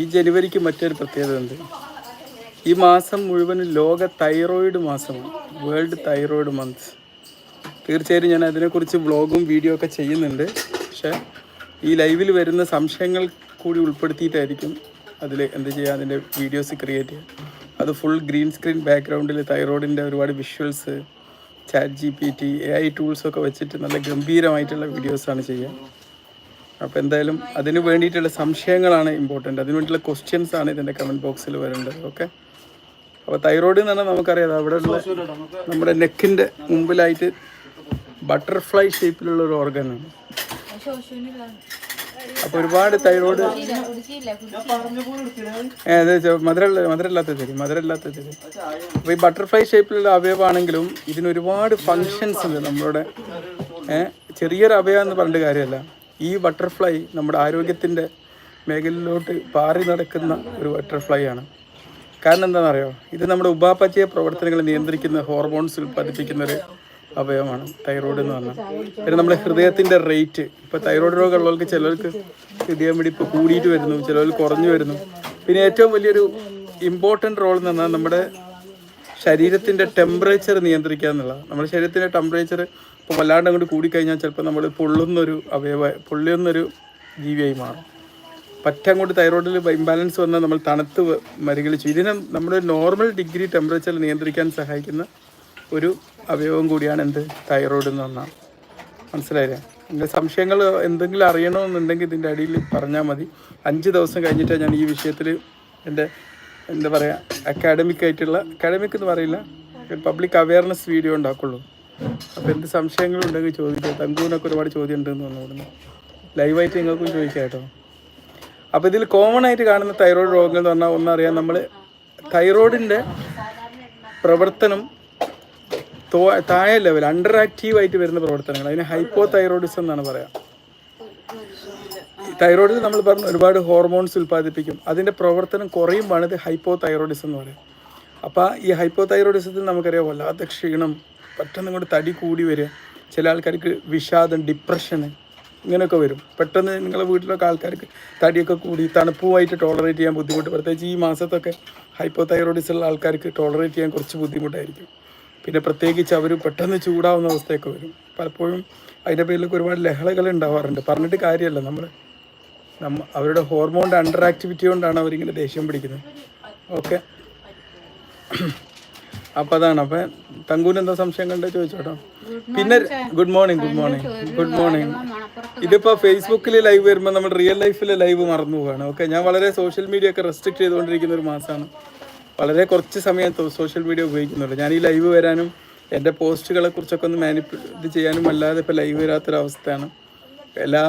ഈ ജനുവരിക്ക് മറ്റൊരു പ്രത്യേകത ഉണ്ട്. ഈ മാസം മുഴുവൻ ലോക തൈറോയിഡ് മാസമാണ്. World thyroid month. തീർച്ചയായും ഞാൻ അതിനെക്കുറിച്ച് വ്ളോഗും വീഡിയോ ഒക്കെ ചെയ്യുന്നുണ്ട്. പക്ഷേ ഈ ലൈവിൽ വരുന്ന സംശയങ്ങൾ കൂടി ഉൾപ്പെടുത്തിയിട്ടായിരിക്കും അതിൽ എന്ത് ചെയ്യുക അതിന്റെ വീഡിയോസ് ക്രിയേറ്റ് ചെയ്യുക. അത് ഫുൾ ഗ്രീൻ സ്ക്രീൻ ബാക്ക്ഗ്രൗണ്ടിൽ തൈറോയിഡിന്റെ ഒരുപാട് visuals chat G P T A I ടൂൾസൊക്കെ വെച്ചിട്ട് നല്ല ഗംഭീരമായിട്ടുള്ള വീഡിയോസാണ് ചെയ്യുക. അപ്പോൾ എന്തായാലും അതിന് വേണ്ടിയിട്ടുള്ള സംശയങ്ങളാണ് ഇമ്പോർട്ടന്റ് അതിന് വേണ്ടിയിട്ടുള്ള ക്വസ്റ്റ്യൻസ് ആണ് ഇതിന്റെ കമന്റ് ബോക്സിൽ വരേണ്ടത്. ഓക്കെ അപ്പോൾ തൈറോയിഡ് എന്ന് പറഞ്ഞാൽ നമുക്കറിയാം അവിടെ ഉള്ള നമ്മുടെ നെക്കിന്റെ മുമ്പിലായിട്ട് ബട്ടർഫ്ലൈ ഷേപ്പിലുള്ള ഒരു ഓർഗനാണ് അപ്പോൾ ഒരുപാട് തൈറോയിഡ് അതെ മധുരമുള്ള മധുരമില്ലാത്ത തരി മധുരമില്ലാത്ത തരി അപ്പോൾ ഈ ബട്ടർഫ്ലൈ ഷേപ്പിലുള്ള അവയവാണെങ്കിലും ഇതിന് ഒരുപാട് ഫങ്ഷൻസ് ഉണ്ട് നമ്മളുടെ ചെറിയൊരു അവയവം എന്ന് പറഞ്ഞിട്ട് കാര്യമല്ല. ഈ ബട്ടർഫ്ലൈ നമ്മുടെ ആരോഗ്യത്തിന്റെ മേഖലയിലോട്ട് പാറി നടക്കുന്ന ഒരു ബട്ടർഫ്ലൈ ആണ്. കാരണം എന്താണെന്നറിയോ? ഇത് നമ്മുടെ ഉപാപചയ പ്രവർത്തനങ്ങൾ നിയന്ത്രിക്കുന്ന ഹോർമോൺസ് ഉൽപ്പാദിപ്പിക്കുന്ന ഒരു അവയവമാണ് തൈറോയ്ഡ് എന്ന് പറഞ്ഞാൽ. പിന്നെ നമ്മുടെ ഹൃദയത്തിന്റെ റേറ്റ് ഇപ്പോൾ തൈറോയ്ഡ് രോഗമുള്ളവർക്ക് ചിലർക്ക് ഹൃദയം പിടിപ്പ് കൂടിയിട്ട് വരുന്നു ചിലർക്ക് കുറഞ്ഞു വരുന്നു. പിന്നെ ഏറ്റവും വലിയൊരു ഇമ്പോർട്ടന്റ് റോൾ എന്ന് പറഞ്ഞാൽ നമ്മുടെ ശരീരത്തിന്റെ ടെമ്പറേച്ചർ നിയന്ത്രിക്കുക എന്നുള്ളതാണ് നമ്മുടെ ശരീരത്തിന്റെ ടെമ്പറേച്ചർ ഇപ്പോൾ വല്ലാണ്ട് അങ്ങോട്ട് കൂടിക്കഴിഞ്ഞാൽ ചിലപ്പോൾ നമ്മൾ പൊള്ളുന്നൊരു അവയവ പൊള്ളുന്നൊരു ജീവിയായി മാറും. പറ്റ അങ്ങോട്ട് തൈറോയിഡിൽ ഇംബാലൻസ് വന്നാൽ നമ്മൾ തണുത്ത് മരുകളിച്ചു. ഇതിനെ നമ്മുടെ നോർമൽ ഡിഗ്രി ടെമ്പറേച്ചർ നിയന്ത്രിക്കാൻ സഹായിക്കുന്ന ഒരു അവയവം കൂടിയാണ് എന്ത്? തൈറോയിഡ് എന്ന് പറഞ്ഞാൽ മനസ്സിലായില്ലേ? എന്റെ സംശയങ്ങൾ എന്തെങ്കിലും അറിയണമെന്നുണ്ടെങ്കിൽ ഇതിന്റെ അടിയിൽ പറഞ്ഞാൽ മതി. അഞ്ച് ദിവസം കഴിഞ്ഞിട്ടാണ് ഞാൻ ഈ വിഷയത്തിൽ എന്റെ എന്താ പറയുക അക്കാഡമിക് ആയിട്ടുള്ള അക്കാഡമിക് എന്ന് പറയില്ല പബ്ലിക് അവയർനെസ് വീഡിയോ ഉണ്ടാക്കുള്ളൂ. അപ്പോൾ എന്ത് സംശയങ്ങളുണ്ടെങ്കിൽ ചോദിക്കുക തങ്കൂനൊക്കെ ഒരുപാട് ചോദ്യം ഉണ്ടെന്ന് ഇവിടുന്ന് ലൈവായിട്ട് നിങ്ങൾക്കും ചോദിക്കാം കേട്ടോ. അപ്പോൾ ഇതിൽ കോമൺ ആയിട്ട് കാണുന്ന തൈറോയ്ഡ് രോഗങ്ങൾ എന്ന് പറഞ്ഞാൽ ഒന്നറിയാം നമ്മൾ തൈറോയിഡിന്റെ പ്രവർത്തനം താഴെ ലെവൽ അണ്ടർ ആക്റ്റീവ് ആയിട്ട് വരുന്ന പ്രവർത്തനങ്ങൾ. അതിന് ഹൈപ്പോ തൈറോയിഡിസം എന്നാണ് പറയാം. തൈറോയിഡിൽ നമ്മൾ പറഞ്ഞ ഒരുപാട് ഹോർമോൺസ് ഉൽപ്പാദിപ്പിക്കും. അതിന്റെ പ്രവർത്തനം കുറയുമ്പോൾ ഇത് ഹൈപ്പോ തൈറോയിഡിസം എന്ന് പറയും. അപ്പോൾ ഈ ഹൈപ്പോ തൈറോയിഡിസത്തിൽ നമുക്കറിയാം വല്ലാത്ത ക്ഷീണം പെട്ടെന്ന് ഇങ്ങോട്ട് തടി കൂടി വരിക ചില ആൾക്കാർക്ക് വിഷാദം ഡിപ്രഷന് ഇങ്ങനെയൊക്കെ വരും. പെട്ടെന്ന് നിങ്ങളുടെ വീട്ടിലൊക്കെ ആൾക്കാർക്ക് തടിയൊക്കെ കൂടി തണുപ്പുമായിട്ട് ടോളറേറ്റ് ചെയ്യാൻ ബുദ്ധിമുട്ട് പ്രത്യേകിച്ച് ഈ മാസത്തൊക്കെ ഹൈപ്പോ തൈറോയിഡിസ് ഉള്ള ആൾക്കാർക്ക് ടോളറേറ്റ് ചെയ്യാൻ കുറച്ച് ബുദ്ധിമുട്ടായിരിക്കും. പിന്നെ പ്രത്യേകിച്ച് അവർ പെട്ടെന്ന് ചൂടാവുന്ന അവസ്ഥയൊക്കെ വരും. പലപ്പോഴും അതിന്റെ പേരിലൊക്കെ ഒരുപാട് ലഹളകൾ ഉണ്ടാവാറുണ്ട്. പറഞ്ഞിട്ട് കാര്യമല്ല നമ്മൾ നമ്മ അവരുടെ ഹോർമോണിന്റെ അണ്ടർ ആക്ടിവിറ്റി കൊണ്ടാണ് അവരിങ്ങനെ ദേഷ്യം പിടിക്കുന്നത്. ഓക്കെ അപ്പം അതാണ്. അപ്പം തങ്കൂന് എന്താ സംശയം കണ്ടോ ചോദിച്ചോട്ടോ? പിന്നെ good morning good morning good morning ഇതിപ്പോൾ ഫേസ്ബുക്കിൽ ലൈവ് വരുമ്പോൾ നമ്മൾ റിയൽ ലൈഫിൽ ലൈവ് മറന്നു പോവുകയാണ് ഓക്കെ ഞാൻ വളരെ സോഷ്യൽ മീഡിയ ഒക്കെ റെസ്ട്രിക്ട് ചെയ്തുകൊണ്ടിരിക്കുന്ന ഒരു മാസമാണ് വളരെ കുറച്ച് സമയം സോഷ്യൽ മീഡിയ ഉപയോഗിക്കുന്നുള്ളൂ. ഞാൻ ഈ ലൈവ് വരാനും എന്റെ പോസ്റ്റുകളെ കുറിച്ചൊക്കെ ഒന്ന് മാനിപ്പ് ഇത് ചെയ്യാനും അല്ലാതെ ഇപ്പോൾ ലൈവ് വരാത്തൊരവസ്ഥയാണ്. എല്ലാ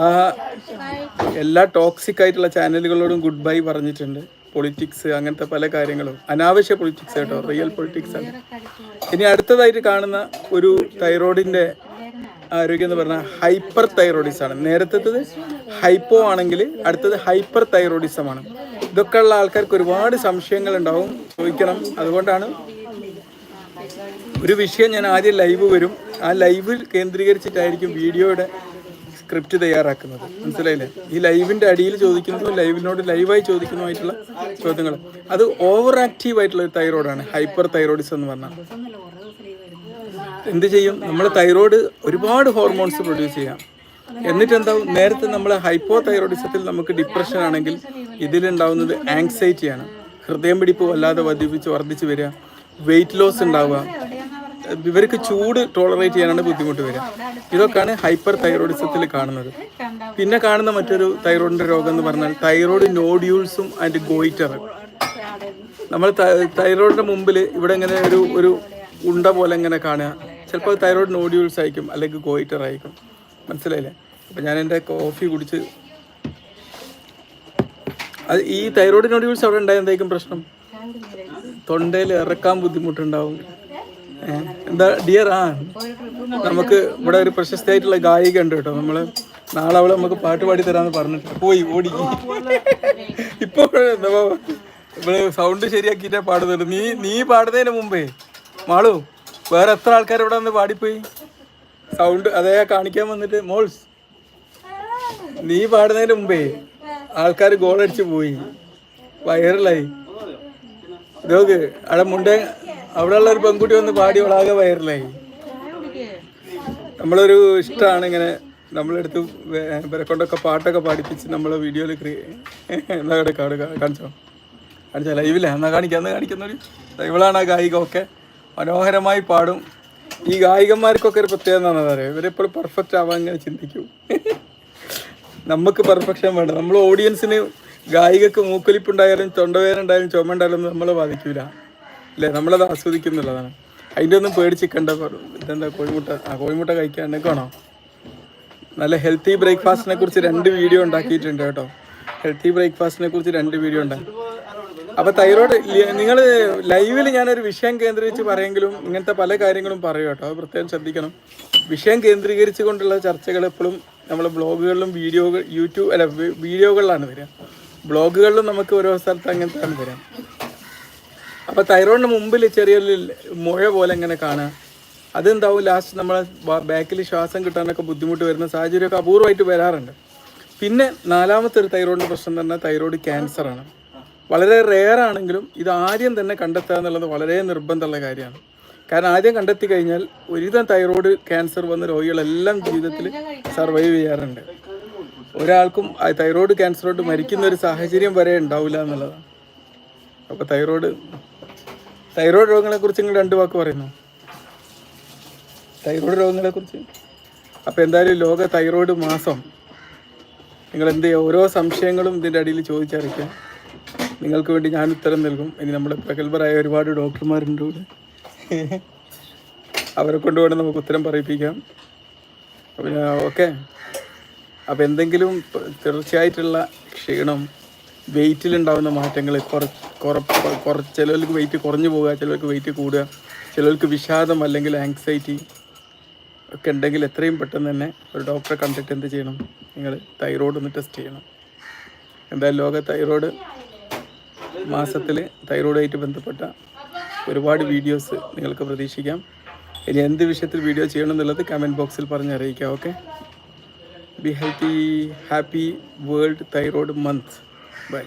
എല്ലാ ടോക്സിക് ആയിട്ടുള്ള ചാനലുകളോടും ഗുഡ് ബൈ പറഞ്ഞിട്ടുണ്ട്. പൊളിറ്റിക്സ് അങ്ങനത്തെ പല കാര്യങ്ങളും. അനാവശ്യ പൊളിറ്റിക്സ് കേട്ടോ റിയൽ പൊളിറ്റിക്സ് ആണ്. ഇനി അടുത്തതായിട്ട് കാണുന്ന ഒരു തൈറോയിഡിന്റെ ആരോഗ്യം എന്ന് പറഞ്ഞാൽ ഹൈപ്പർ തൈറോയിഡിസം ആണ്. നേരത്തേത് ഹൈപ്പോ ആണെങ്കിൽ അടുത്തത് ഹൈപ്പർ തൈറോയിഡിസം ആണ്. ഇതൊക്കെ ഉള്ള ആൾക്കാർക്ക് ഒരുപാട് സംശയങ്ങൾ ഉണ്ടാവും. ചോദിക്കണം. അതുകൊണ്ടാണ് ഒരു വിഷയം ഞാൻ ആദ്യം ലൈവ് വരും. ആ ലൈവിൽ കേന്ദ്രീകരിച്ചിട്ടായിരിക്കും വീഡിയോയുടെ സ്ക്രിപ്റ്റ് തയ്യാറാക്കുന്നത്. മനസ്സിലായില്ലേ? ഈ ലൈവിന്റെ അടിയിൽ ചോദിക്കുന്നതും ലൈവിനോട് ലൈവായി ചോദിക്കുന്നതുമായിട്ടുള്ള ചോദ്യങ്ങൾ. അത് ഓവർ ആക്റ്റീവ് ആയിട്ടുള്ള ഒരു തൈറോയിഡാണ് ഹൈപ്പർ തൈറോയിഡിസം എന്ന് പറഞ്ഞാൽ. എന്ത് ചെയ്യും? നമ്മൾ തൈറോയിഡ് ഒരുപാട് ഹോർമോൺസ് പ്രൊഡ്യൂസ് ചെയ്യാം. എന്നിട്ട് എന്താവും നേരത്തെ നമ്മൾ ഹൈപ്പോ തൈറോയിഡിസത്തിൽ നമുക്ക് ഡിപ്രഷൻ ആണെങ്കിൽ ഇതിലുണ്ടാവുന്നത് ആങ്സൈറ്റിയാണ് ഹൃദയം പിടിപ്പ് വല്ലാതെ വർദ്ധിപ്പിച്ച് വർദ്ധിച്ച് വരിക. വെയിറ്റ് ലോസ് ഉണ്ടാവുക. ഇവർക്ക് ചൂട് ടോളറേറ്റ് ചെയ്യാനാണ് ബുദ്ധിമുട്ട് വരിക. ഇതൊക്കെയാണ് ഹൈപ്പർ തൈറോയിഡിസത്തിൽ കാണുന്നത്. പിന്നെ കാണുന്ന മറ്റൊരു തൈറോയിഡിന്റെ രോഗം എന്ന് പറഞ്ഞാൽ തൈറോയിഡ് നോഡ്യൂൾസും ആൻഡ് ഗോയിറ്റർ നമ്മൾ തൈറോയിഡിന്റെ മുമ്പിൽ ഇവിടെ ഇങ്ങനെ ഒരു ഒരു ഉണ്ട പോലെ ഇങ്ങനെ കാണുക. ചിലപ്പോൾ തൈറോയിഡ് നോഡ്യൂൾസ് ആയിരിക്കും അല്ലെങ്കിൽ ഗോയിറ്റർ ആയിരിക്കും. മനസ്സിലായില്ലേ? അപ്പം ഞാൻ എന്റെ കോഫി കുടിച്ച് അത് ഈ തൈറോയിഡ് നോഡ്യൂൾസ് അവിടെ ഉണ്ടായ എന്തായിരിക്കും പ്രശ്നം? തൊണ്ടയിൽ ഇറക്കാൻ ബുദ്ധിമുട്ടുണ്ടാവും. എന്താ ഡിയർ ആ. നമുക്ക് ഇവിടെ ഒരു പ്രശസ്തയായിട്ടുള്ള ഗായിക ഉണ്ട് കേട്ടോ. നമ്മൾ നാളെ അവളെ നമുക്ക് പാട്ട് പാടി തരാന്ന് പറഞ്ഞിട്ട് പോയി ഓടി. ഇപ്പൊ എന്താ സൗണ്ട് ശരിയാക്കിയിട്ടേ പാടുന്നുള്ളൂ. നീ നീ പാടുന്നതിന് മുമ്പേ മാളു വേറെ എത്ര ആൾക്കാർ ഇവിടെ വന്ന് പാടിപ്പോയി? സൗണ്ട് അതേ കാണിക്കാൻ വന്നിട്ട് മോൾസ് നീ പാടുന്നതിന് മുമ്പേ ആൾക്കാർ ഗോൾ അടിച്ച് പോയി. വൈറലായി ഇതൊക്കെ അവിടെ മുണ്ടേ അവിടെ ഉള്ള ഒരു പെൺകുട്ടി വന്ന് പാടി വളാകെ വൈറലായി. നമ്മളൊരു ഇഷ്ടമാണ് ഇങ്ങനെ നമ്മളെടുത്ത് ഇവരെ കൊണ്ടൊക്കെ പാട്ടൊക്കെ പാടിപ്പിച്ച് നമ്മളെ വീഡിയോയിൽ ഇവിടെ കാട് കാണിച്ചോ? കാണിച്ചാ ലൈവില്ല എന്നാ കാണിക്കാം? എന്നാ കാണിക്കുന്നൊരു ഇവളാണ് ആ ഗായിക ഒക്കെ മനോഹരമായി പാടും. ഈ ഗായികന്മാർക്കൊക്കെ ഒരു പ്രത്യേകത എന്താണെന്ന് അറിയാം? ഇവരെപ്പോഴും പെർഫെക്റ്റ് ആവാൻ ഇങ്ങനെ ചിന്തിക്കും. നമുക്ക് പെർഫെക്ഷൻ വേണ്ട. നമ്മൾ ഓഡിയൻസിന് ഗായികക്ക് മൂക്കൊലിപ്പുണ്ടായാലും തൊണ്ടവേരുണ്ടായാലും ചുമ ഉണ്ടായാലും നമ്മളെ ബാധിക്കൂല. അല്ലേ നമ്മളത് ആസ്വദിക്കുന്നുള്ളതാണ് അതിന്റെ ഒന്നും പേടിച്ചിക്കണ്ട ഇതെന്താ കോഴിമുട്ട? ആ കോഴിമുട്ട കഴിക്കാണ്ടൊക്കെയാണോ നല്ല ഹെൽത്തി ബ്രേക്ക്ഫാസ്റ്റിനെ കുറിച്ച് രണ്ട് വീഡിയോ ഉണ്ടാക്കിയിട്ടുണ്ട് കേട്ടോ. ഹെൽത്തി ബ്രേക്ക്ഫാസ്റ്റിനെ കുറിച്ച് രണ്ട് വീഡിയോ ഉണ്ട് അപ്പോൾ തൈറോയ്ഡ് നിങ്ങൾ ലൈവിൽ ഞാനൊരു വിഷയം കേന്ദ്രീകരിച്ച് പറയെങ്കിലും ഇങ്ങനത്തെ പല കാര്യങ്ങളും പറയും കേട്ടോ. അത് പ്രത്യേകം ശ്രദ്ധിക്കണം. വിഷയം കേന്ദ്രീകരിച്ച് കൊണ്ടുള്ള ചർച്ചകൾ എപ്പോഴും നമ്മൾ ബ്ലോഗുകളിലും വീഡിയോകൾ യൂട്യൂബ് അല്ല വീഡിയോകളിലാണ് വരിക. ബ്ലോഗുകളിലും നമുക്ക് ഓരോ സ്ഥലത്ത് അങ്ങനത്തെയാണ് വരിക. അപ്പോൾ തൈറോയിഡിന് മുമ്പിൽ ചെറിയൊരു മുഴ പോലെ ഇങ്ങനെ കാണുക. അതെന്താവും? ലാസ്റ്റ് നമ്മളെ ബാക്കിൽ ശ്വാസം കിട്ടാനൊക്കെ ബുദ്ധിമുട്ട് വരുന്ന സാഹചര്യമൊക്കെ അപൂർവമായിട്ട് വരാറുണ്ട്. പിന്നെ നാലാമത്തെ ഒരു തൈറോയിഡിന്റെ പ്രശ്നം തന്നെ തൈറോയിഡ് ക്യാൻസറാണ് വളരെ റെയർ ആണെങ്കിലും ഇത് ആദ്യം തന്നെ കണ്ടെത്തുക എന്നുള്ളത് വളരെ നിർബന്ധമുള്ള കാര്യമാണ്. കാരണം ആദ്യം കണ്ടെത്തി കഴിഞ്ഞാൽ ഒരുവിധം തൈറോയിഡ് ക്യാൻസർ വന്ന രോഗികളെല്ലാം ജീവിതത്തിൽ സർവൈവ് ചെയ്യാറുണ്ട്. ഒരാൾക്കും തൈറോയ്ഡ് ക്യാൻസറോട്ട് മരിക്കുന്ന ഒരു സാഹചര്യം വരെ ഉണ്ടാവില്ല എന്നുള്ളതാണ്. അപ്പോൾ തൈറോയ്ഡ് തൈറോയ്ഡ് രോഗങ്ങളെക്കുറിച്ച് നിങ്ങൾ രണ്ട് വാക്ക് പറയുന്നു. തൈറോയ്ഡ് രോഗങ്ങളെക്കുറിച്ച് അപ്പോൾ എന്തായാലും ലോക തൈറോയ്ഡ് മാസം. നിങ്ങൾ എന്ത് ചെയ്യുക ഓരോ സംശയങ്ങളും ഇതിന്റെ അടിയിൽ ചോദിച്ചറിയിക്കാം നിങ്ങൾക്ക് വേണ്ടി ഞാൻ ഉത്തരം നൽകും. ഇനി നമ്മുടെ പ്രഗത്ഭരായ ഒരുപാട് ഡോക്ടർമാരുണ്ട് ഇവിടെ. അവരെ കൊണ്ടുവേണം നമുക്ക് ഉത്തരം പറയിപ്പിക്കാം. പിന്നെ ഓക്കെ. അപ്പോൾ എന്തെങ്കിലും തീർച്ചയായിട്ടുള്ള ക്ഷീണം വെയിറ്റിലുണ്ടാകുന്ന മാറ്റങ്ങൾ കുറച്ച് ചിലർക്ക് വെയിറ്റ് കുറഞ്ഞു പോകുക ചിലർക്ക് വെയിറ്റ് കൂടുക ചിലർക്ക് വിഷാദം അല്ലെങ്കിൽ ആങ്സൈറ്റി ഒക്കെ ഉണ്ടെങ്കിൽ എത്രയും പെട്ടെന്ന് തന്നെ ഒരു ഡോക്ടറെ കണ്ടിട്ട് എന്ത് ചെയ്യണം? നിങ്ങൾ തൈറോയ്ഡ് ഒന്ന് ടെസ്റ്റ് ചെയ്യണം. എന്തായാലും ലോക തൈറോയ്ഡ് മാസത്തിൽ തൈറോയ്ഡായിട്ട് ബന്ധപ്പെട്ട ഒരുപാട് വീഡിയോസ് നിങ്ങൾക്ക് പ്രതീക്ഷിക്കാം. ഇനി എന്ത് വിഷയത്തിൽ വീഡിയോ ചെയ്യണം എന്നുള്ളത് കമന്റ് ബോക്സിൽ പറഞ്ഞ് അറിയിക്കാം okay be healthy happy world thyroid month bye